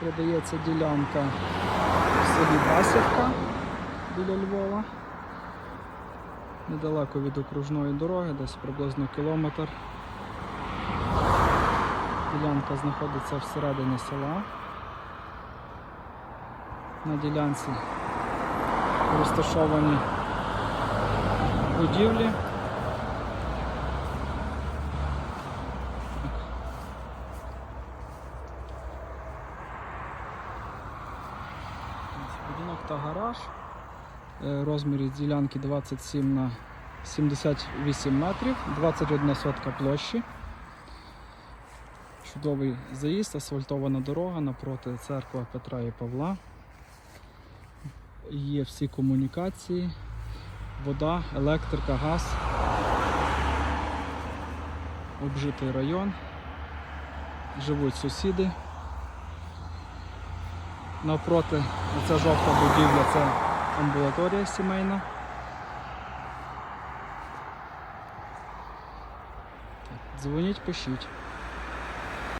Продається ділянка в селі Басівка біля Львова. Недалеко від окружної дороги, десь приблизно кілометр. Ділянка знаходиться всередині села. На ділянці розташовані будівлі. Будинок та гараж. Е, Розміри ділянки 27 на 78 метрів, 21 сотка площі. Чудовий заїзд, асфальтована дорога напроти церкви Петра і Павла. Є всі комунікації, вода, електрика, газ. Обжитий район. Живуть сусіди. Навпроти оця жовта будівля це амбулаторія сімейна. Дзвоніть, пишіть.